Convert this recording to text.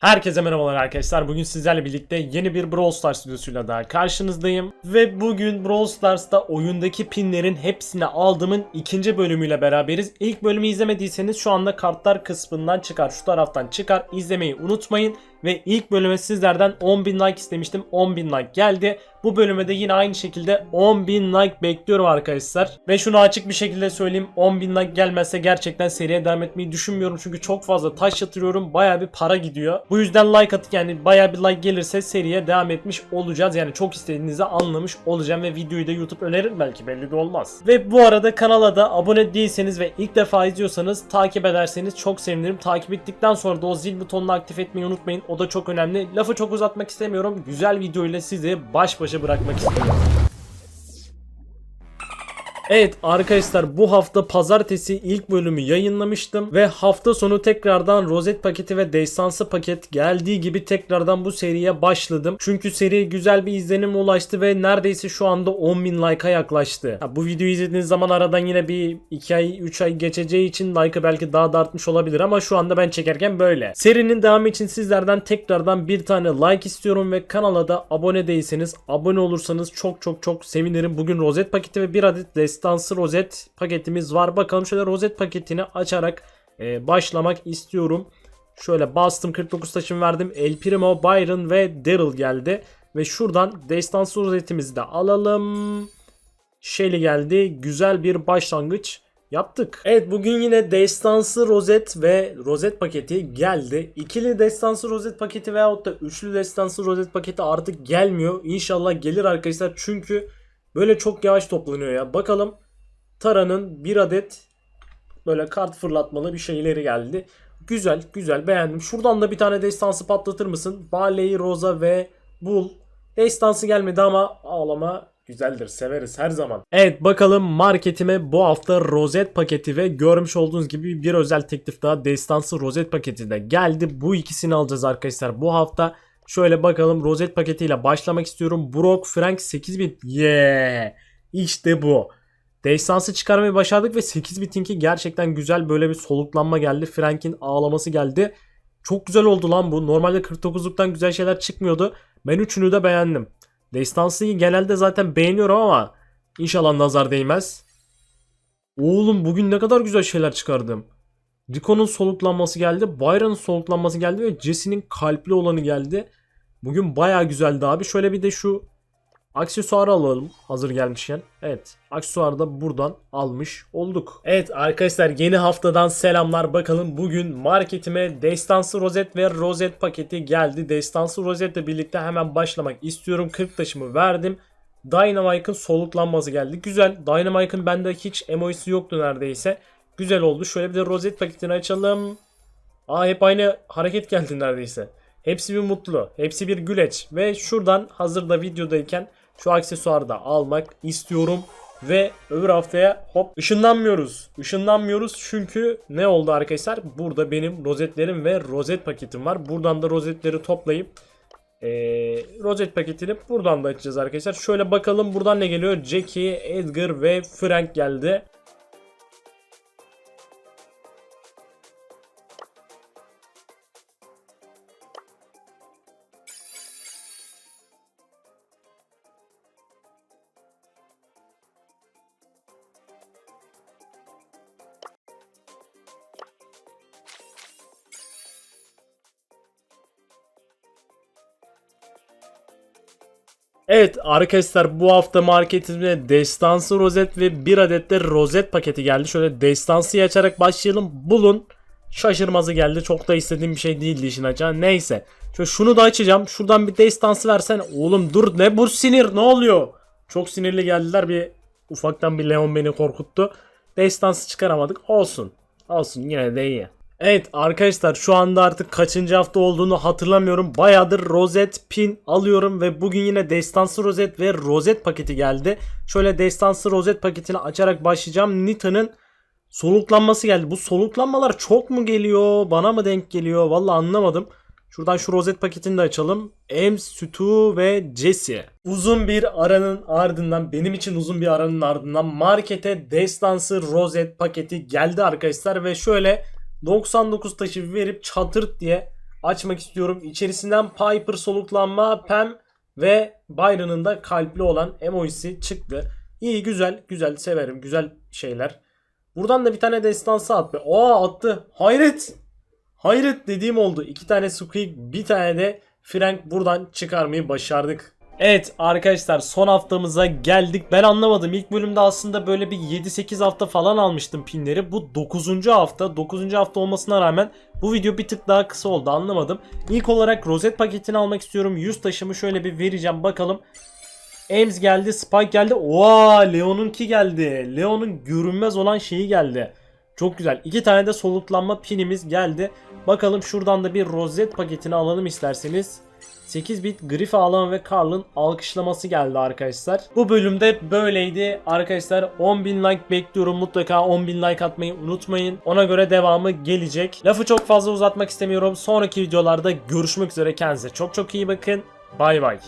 Herkese merhabalar arkadaşlar. Bugün sizlerle birlikte yeni bir Brawl Stars videosuyla daha karşınızdayım. Ve bugün Brawl Stars'ta oyundaki pinlerin hepsini aldığımın ikinci bölümüyle beraberiz. İlk bölümü izlemediyseniz şu anda kartlar kısmından çıkar. Şu taraftan çıkar. İzlemeyi unutmayın. Ve ilk bölüme sizlerden 10.000 like istemiştim. 10.000 like geldi. Bu bölüme de yine aynı şekilde 10.000 like bekliyorum arkadaşlar. Ve şunu açık bir şekilde söyleyeyim. 10.000 like gelmezse gerçekten seriye devam etmeyi düşünmüyorum. Çünkü çok fazla taş yatırıyorum. Baya bir para gidiyor. Bu yüzden like at yani baya bir like gelirse seriye devam etmiş olacağız. Yani çok istediğinizi anlamış olacağım ve videoyu da YouTube önerir belki belli de olmaz. Ve bu arada kanala da abone değilseniz ve ilk defa izliyorsanız takip ederseniz çok sevinirim. Takip ettikten sonra da o zil butonunu aktif etmeyi unutmayın. O da çok önemli. Lafı çok uzatmak istemiyorum. Güzel videoyla sizi baş başa bırakmak istiyorum. Evet arkadaşlar bu hafta pazartesi ilk bölümü yayınlamıştım ve hafta sonu tekrardan rozet paketi ve destansı paket geldiği gibi tekrardan bu seriye başladım. Çünkü seri güzel bir izlenime ulaştı ve neredeyse şu anda 10.000 like'a yaklaştı. Ha, bu videoyu izlediğiniz zaman aradan yine bir 2 ay 3 ay geçeceği için like'ı belki daha da artmış olabilir ama şu anda ben çekerken böyle. Serinin devamı için sizlerden tekrardan bir tane like istiyorum ve kanala da abone değilseniz abone olursanız çok çok çok sevinirim. Bugün rozet paketi ve bir adet destansı rozet paketimiz var. Bakalım şöyle rozet paketini açarak e, başlamak istiyorum. Şöyle bastım 49 taşım verdim. El Primo, Byron ve Daryl geldi. Ve şuradan destansı rozetimizi de alalım. Shelly geldi. Güzel bir başlangıç yaptık. Evet bugün yine destansı rozet ve rozet paketi geldi. İkili destansı rozet paketi veyahut da üçlü destansı rozet paketi artık gelmiyor. İnşallah gelir arkadaşlar çünkü böyle çok yavaş toplanıyor ya. Bakalım Tara'nın bir adet böyle kart fırlatmalı bir şeyleri geldi. Güzel güzel beğendim. Şuradan da bir tane destansı patlatır mısın? Barley, Rosa ve Bull. Destansı gelmedi ama ağlama güzeldir. Severiz her zaman. Evet bakalım marketime bu hafta rozet paketi ve görmüş olduğunuz gibi bir özel teklif daha destansı rozet paketi de geldi. Bu ikisini alacağız arkadaşlar bu hafta. Şöyle bakalım rozet paketiyle başlamak istiyorum. Brock Frank 8000. Yeah. İşte bu. Destansı çıkarmayı başardık ve 8 bitinki gerçekten güzel böyle bir soluklanma geldi. Frank'in ağlaması geldi. Çok güzel oldu lan bu. Normalde 49'luktan güzel şeyler çıkmıyordu. Ben üçünü de beğendim. Destansıyı genelde zaten beğeniyorum ama inşallah nazar değmez. Oğlum bugün ne kadar güzel şeyler çıkardım. Rico'nun soluklanması geldi. Byron'ın soluklanması geldi ve Jesse'nin kalpli olanı geldi. Bugün baya güzeldi abi. Şöyle bir de şu aksesuarı alalım hazır gelmişken. Evet aksesuarı da buradan almış olduk. Evet arkadaşlar yeni haftadan selamlar. Bakalım bugün marketime destansı rozet ve rozet paketi geldi. Destansı rozetle birlikte hemen başlamak istiyorum. 40 taşımı verdim. Dynamite'ın soluklanması geldi. Güzel. Dynamite'ın bende hiç emojisi yoktu neredeyse. Güzel oldu. Şöyle bir de rozet paketini açalım. Aa hep aynı hareket geldi neredeyse. Hepsi bir mutlu. Hepsi bir güleç. Ve şuradan hazırda videodayken şu aksesuarı da almak istiyorum. Ve öbür haftaya hop ışınlanmıyoruz. Işınlanmıyoruz çünkü ne oldu arkadaşlar? Burada benim rozetlerim ve rozet paketim var. Buradan da rozetleri toplayıp ee, rozet paketini buradan da açacağız arkadaşlar. Şöyle bakalım buradan ne geliyor? Jackie, Edgar ve Frank geldi. Evet arkadaşlar bu hafta marketimde destansı rozet ve bir adet de rozet paketi geldi. Şöyle destansıyı açarak başlayalım. Bulun. Şaşırmazı geldi. Çok da istediğim bir şey değildi işin açığı. Neyse. Şöyle şunu da açacağım. Şuradan bir destansı versen. Oğlum dur ne bu sinir ne oluyor? Çok sinirli geldiler. Bir ufaktan bir Leon beni korkuttu. Destansı çıkaramadık. Olsun. Olsun yine de iyi. Evet arkadaşlar şu anda artık kaçıncı hafta olduğunu hatırlamıyorum. Bayağıdır rozet pin alıyorum ve bugün yine destansı rozet ve rozet paketi geldi. Şöyle destansı rozet paketini açarak başlayacağım. Nita'nın soluklanması geldi. Bu soluklanmalar çok mu geliyor? Bana mı denk geliyor? Valla anlamadım. Şuradan şu rozet paketini de açalım. Ems, Sütu ve Jesse. Uzun bir aranın ardından benim için uzun bir aranın ardından markete destansı rozet paketi geldi arkadaşlar ve şöyle 99 taşı verip çatırt diye açmak istiyorum. İçerisinden Piper soluklanma, Pam ve Byron'ın da kalpli olan emojisi çıktı. İyi güzel güzel severim güzel şeyler. Buradan da bir tane destansı at be. Aa attı. Hayret. Hayret dediğim oldu. İki tane Squeak bir tane de Frank buradan çıkarmayı başardık. Evet arkadaşlar son haftamıza geldik. Ben anlamadım. İlk bölümde aslında böyle bir 7-8 hafta falan almıştım pinleri. Bu 9. hafta. 9. hafta olmasına rağmen bu video bir tık daha kısa oldu anlamadım. İlk olarak rozet paketini almak istiyorum. 100 taşımı şöyle bir vereceğim bakalım. Ames geldi, Spike geldi. Oha, Leon'unki geldi. Leon'un görünmez olan şeyi geldi. Çok güzel. İki tane de soluklanma pinimiz geldi. Bakalım şuradan da bir rozet paketini alalım isterseniz. 8 bit Griff'i alan ve Carl'ın alkışlaması geldi arkadaşlar. Bu bölümde böyleydi. Arkadaşlar 10.000 like bekliyorum. Mutlaka 10.000 like atmayı unutmayın. Ona göre devamı gelecek. Lafı çok fazla uzatmak istemiyorum. Sonraki videolarda görüşmek üzere. Kendinize çok çok iyi bakın. Bay bay.